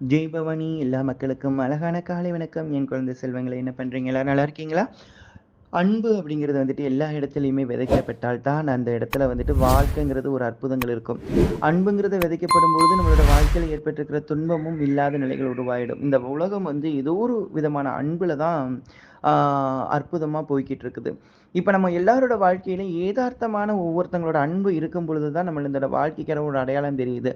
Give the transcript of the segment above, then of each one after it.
ஜெய் பவானி எல்லா மக்களுக்கும் அழகான காலை வணக்கம். என் குழந்தை செல்வங்களை என்ன பண்ணுறீங்க எல்லாரும் நல்லா இருக்கீங்களா? அன்பு அப்படிங்கிறது வந்துட்டு எல்லா இடத்துலையுமே விதைக்கப்பட்டால் தான் அந்த இடத்துல வந்துட்டு வாழ்க்கைங்கிறது ஒரு அற்புதங்கள் இருக்கும். அன்புங்கிறது விதைக்கப்படும் பொழுது நம்மளோட வாழ்க்கையில் ஏற்பட்டிருக்கிற துன்பமும் இல்லாத நிலைகள் உருவாயிடும். இந்த உலகம் வந்து ஏதோ ஒரு விதமான அன்புல தான் அற்புதமாக போய்கிட்டு இருக்குது இப்போ நம்ம எல்லாரோட வாழ்க்கையிலும் ஏதார்த்தமான ஒவ்வொருத்தங்களோட அன்பு இருக்கும் பொழுது தான் நம்ம இந்த வாழ்க்கைக்கிற ஒரு அடையாளம் தெரியுது.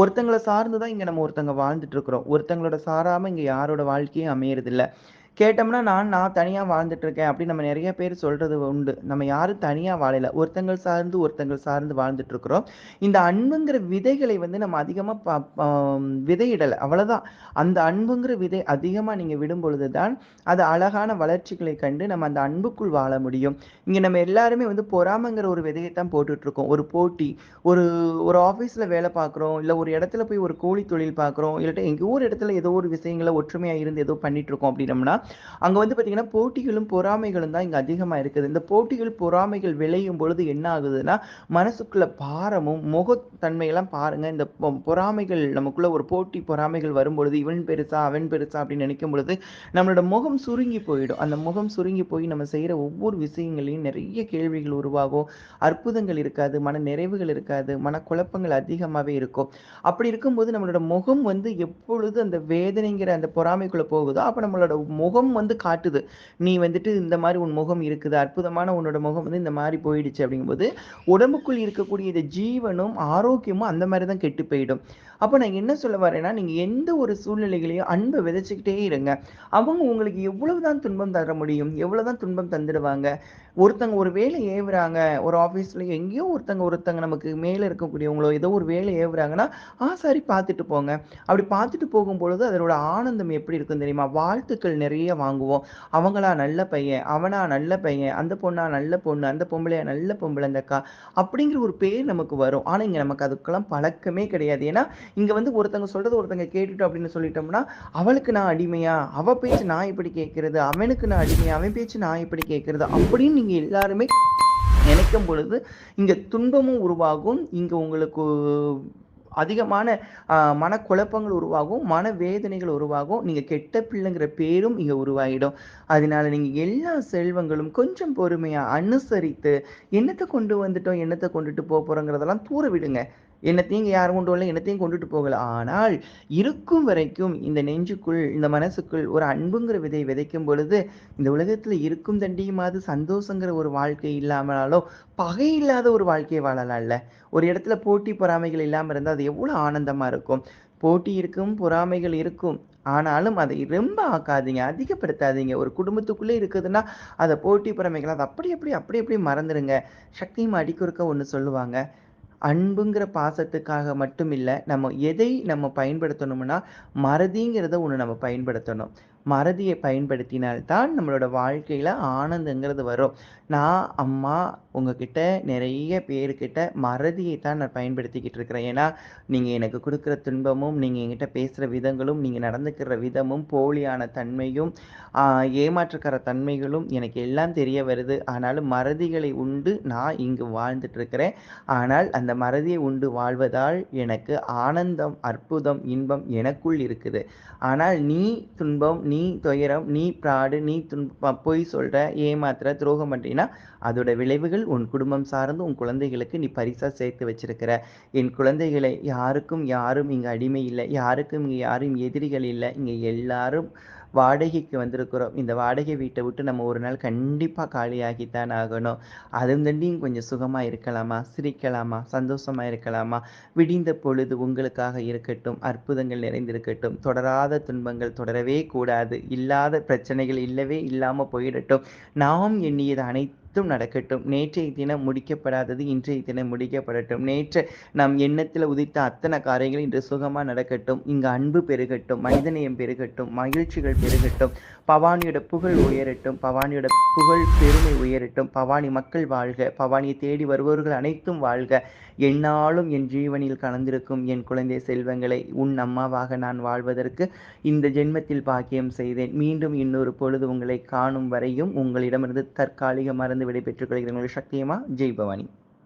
ஒருத்தங்களை சார்ந்து தான் இங்கே நம்ம ஒருத்தங்க வாழ்ந்துட்டு இருக்கிறோம் ஒருத்தங்களோட சாராமல் இங்கே யாரோட வாழ்க்கையும் அமையறதில்லை. கேட்டோம்னா நான் நான் தனியாக வாழ்ந்துட்டு இருக்கேன் அப்படின்னு நம்ம நிறைய பேர் சொல்கிறது உண்டு. நம்ம யாரும் தனியாக வாழலை. ஒருத்தங்கள் சார்ந்து ஒருத்தங்கள் சார்ந்து வாழ்ந்துட்டுருக்குறோம். இந்த அன்புங்கிற விதைகளை வந்து நம்ம அதிகமாக ப விதையிடலை. அவ்வளோதான் அந்த அன்புங்கிற விதை அதிகமாக நீங்கள் விடும் பொழுது தான் அது அழகான வளர்ச்சிகளை கண்டு நம்ம அந்த அன்புக்குள் வாழ முடியும். இங்கே நம்ம எல்லாருமே வந்து பொறாமங்கிற ஒரு விதையை தான் போட்டுட்ருக்கோம் ஒரு போட்டி ஒரு ஒரு ஆஃபீஸில் வேலை பார்க்குறோம் இல்லை ஒரு இடத்துல போய் ஒரு கூலி தொழில் பார்க்குறோம் இல்லாட்டி எங்கள் ஊர் இடத்துல ஏதோ ஒரு விஷயங்களை ஒற்றுமையாக இருந்து ஏதோ பண்ணிகிட்ருக்கோம் அப்படின்னம்னா அங்கே வந்து பார்த்தீங்கன்னா போட்டிகளும் பொறாமைகளும் தான் இங்கே அதிகமாக இருக்குது. இந்த போட்டிகள் பொறாமைகள் விளையும் பொழுது என்ன ஆகுதுன்னா மனசுக்குள்ள பாரமும் முகத்தன்மையெல்லாம் பாருங்க. இந்த பொறாமைகள் நமக்குள்ள ஒரு போட்டி பொறாமைகள் வரும்பொழுது இவன் பெருசா அவன் பெருசா அப்படின்னு நினைக்கும் பொழுது நம்மளோட முகம் சுருங்கி போயிடும். அந்த முகம் சுருங்கி போய் நம்ம செய்கிற ஒவ்வொரு விஷயங்களையும் நிறைய கேள்விகள் உருவாகும். அற்புதங்கள் இருக்காது மன நிறைவுகள் இருக்காது மன குழப்பங்கள் அதிகமாகவே இருக்கும். அப்படி இருக்கும்போது நம்மளோட முகம் வந்து எப்பொழுது அந்த வேதனைங்கிற அந்த பொறாமைக்குள்ளே போகுதோ அப்போ நம்மளோட முகம் முகம் வந்து காட்டுது. நீ வந்துட்டு இந்த மாதிரி உன் முகம் இருக்குது அற்புதமான உன்னோட முகம் வந்து இந்த மாதிரி போயிடுச்சு அப்படிங்கும்போது உடம்புக்குள் இருக்கக்கூடிய இந்த ஜீவனும் ஆரோக்கியமும் அந்த மாதிரி தான் கெட்டு போயிடும். அப்போ நான் என்ன சொல்ல வரேன்னா நீங்கள் எந்த ஒரு சூழ்நிலைகளையும் அன்பை விதைச்சிக்கிட்டே இருங்க. அவங்க உங்களுக்கு எவ்வளவுதான் துன்பம் தர முடியும் எவ்வளவுதான் துன்பம் தந்துடுவாங்க. ஒருத்தங்க ஒரு வேலை ஏவுறாங்க ஒரு ஆஃபீஸில் எங்கேயோ ஒருத்தங்க ஒருத்தங்க நமக்கு மேலே இருக்கக்கூடியவங்களோ ஏதோ ஒரு வேலை ஏவுறாங்கன்னா ஆ சரி பார்த்துட்டு போங்க. அப்படி பார்த்துட்டு போகும்பொழுது அதனோட ஆனந்தம் எப்படி இருக்கும் தெரியுமா? வாழ்த்துக்கள் நிறைய வாங்குவோம். அவங்களா நல்ல பையன் அவனா நல்ல பையன் அந்த பொண்ணா நல்ல பொண்ணு அந்த பொம்பளையா நல்ல பொம்பளை அந்த அக்கா அப்படிங்கிற ஒரு பேர் நமக்கு வரும். ஆனால் இங்கே நமக்கு அதுக்கெல்லாம் பழக்கமே கிடையாது. ஏன்னா இங்கே வந்து ஒருத்தங்க சொல்றது ஒருத்தங்க கேட்டுட்டோம் அப்படின்னு சொல்லிட்டோம்னா அவளுக்கு நான் அடிமையா? அவ பேச்சு நான் இப்படி கேட்கறது அவனுக்கு நான் அடிமையா? அவன் பேச்சு நான் எப்படி கேட்கறது அப்படின்னு நீங்க எல்லாருமே நினைக்கும் பொழுது இங்க துன்பமும் உருவாகும். இங்க உங்களுக்கு அதிகமான மனக்குழப்பங்கள் உருவாகும் மன வேதனைகள் உருவாகும். நீங்கள் கெட்ட பிள்ளைங்கிற பேரும் இங்கே உருவாகிடும் அதனால நீங்கள் எல்லா செல்வங்களும் கொஞ்சம் பொறுமையாக அனுசரித்து என்னத்தை கொண்டு வந்துட்டோம் என்னத்தை கொண்டுட்டு போக போகிறோங்கிறதெல்லாம் தூர விடுங்க. என்னத்தையும் யாரும் கொண்டு வரல என்னத்தையும் கொண்டுட்டு போகல. ஆனால் இருக்கும் வரைக்கும் இந்த நெஞ்சுக்குள் இந்த மனசுக்குள் ஒரு அன்புங்கிற விதை விதைக்கும் பொழுது இந்த உலகத்துல இருக்கும் தண்டியுமாவது சந்தோஷங்கிற ஒரு வாழ்க்கை இல்லாமலாலோ பகை இல்லாத ஒரு வாழ்க்கையை வாழலாம்ல ஒரு இடத்துல போட்டி பொறாமைகள் இல்லாம இருந்தால் அது எவ்வளவு ஆனந்தமா இருக்கும். போட்டி இருக்கும் பொறாமைகள் இருக்கும். ஆனாலும் அதை ரொம்ப ஆக்காதீங்க அதிகப்படுத்தாதீங்க. ஒரு குடும்பத்துக்குள்ளே இருக்குதுன்னா அதை போட்டி பொறாமைகள் அதை அப்படி அப்படி அப்படி அப்படி மறந்துடுங்க சக்தியும் அடிக்குறுக்க ஒன்று சொல்லுவாங்க. அன்புங்கிற பாசத்துக்காக மட்டும் இல்லை நம்ம எதை நம்ம பயன்படுத்தணும்னா மறதிங்கிறத ஒன்று நம்ம பயன்படுத்தணும். மறதியை பயன்படுத்தினால்தான் நம்மளோட வாழ்க்கையில் ஆனந்தங்கிறது வரும். நான் அம்மா உங்ககிட்ட நிறைய பேர்கிட்ட மறதியை தான் நான் பயன்படுத்திக்கிட்டு இருக்கிறேன். ஏன்னா நீங்கள் எனக்கு கொடுக்குற துன்பமும் நீங்கள் என்கிட்ட பேசுகிற விதங்களும் நீங்கள் நடந்துக்கிற விதமும் போலியான தன்மையும் ஏமாற்றுக்கிற தன்மைகளும் எனக்கு எல்லாம் தெரிய வருது. ஆனாலும் மறதிகளை உண்டு நான் இங்கு வாழ்ந்துட்டுருக்கிறேன் ஆனால் அந்த மறதியை உண்டு வாழ்வதால் எனக்கு ஆனந்தம் அற்புதம் இன்பம் எனக்குள் இருக்குது. ஆனால் நீ துன்பம் நீ நீ துயரம் நீ பிராடு நீ துன்ப பொய் சொல்ற ஏமாத்துற துரோகம் பண்றீன்னா அதோட விளைவுகள் உன் குடும்பம் சார்ந்து உன் குழந்தைகளுக்கு நீ பரிசா சேர்த்து வச்சிருக்கிற. என் குழந்தைகளை யாருக்கும் யாரும் இங்க அடிமை இல்லை யாருக்கும் இங்க யாரும் எதிரிகள் இல்லை இங்க எல்லாரும் வாடகைக்கு வந்திருக்கிறோம். இந்த வாடகை வீட்டை விட்டு நம்ம ஒரு நாள் கண்டிப்பாக காலியாகித்தான் ஆகணும். அதுவும் தண்டியும் கொஞ்சம் சுகமாக இருக்கலாமா? சிரிக்கலாமா? சந்தோஷமாக இருக்கலாமா? விடிந்த பொழுது உங்களுக்காக இருக்கட்டும் அற்புதங்கள் நிறைந்திருக்கட்டும். தொடராத துன்பங்கள் தொடரவே கூடாது. இல்லாத பிரச்சனைகள் இல்லவே இல்லாமல் போயிடட்டும். நாம் எண்ணியது அனைத்து அனைத்தும் நடக்கட்டும். நேற்றைய தினம் முடிக்கப்படாதது இன்றைய தினம் முடிக்கப்படட்டும். நேற்று நம் எண்ணத்தில் உதித்த அத்தனை காரியங்கள் இன்று சுகமாக நடக்கட்டும். இங்கு அன்பு பெருகட்டும் மனிதநேயம் பெருகட்டும் மகிழ்ச்சிகள் பெருகட்டும். பவானியோட புகழ் உயரட்டும் பவானியோட புகழ் பெருமை உயரட்டும். பவானி மக்கள் வாழ்க பவானியை தேடி வருபவர்கள் அனைத்தும் வாழ்க. என்னாலும் என் ஜீவனில் கலந்திருக்கும் என் குழந்தை செல்வங்களை உன் அம்மாவாக நான் வாழ்வதற்கு இந்த ஜென்மத்தில் பாக்கியம் செய்தேன். மீண்டும் இன்னொரு பொழுது உங்களை காணும் வரையும் உங்களிடமிருந்து தற்காலிக மருந்து விடை பெற்றுக் கொள்கிறேன் சக்தியமா ஜெய் பவானி.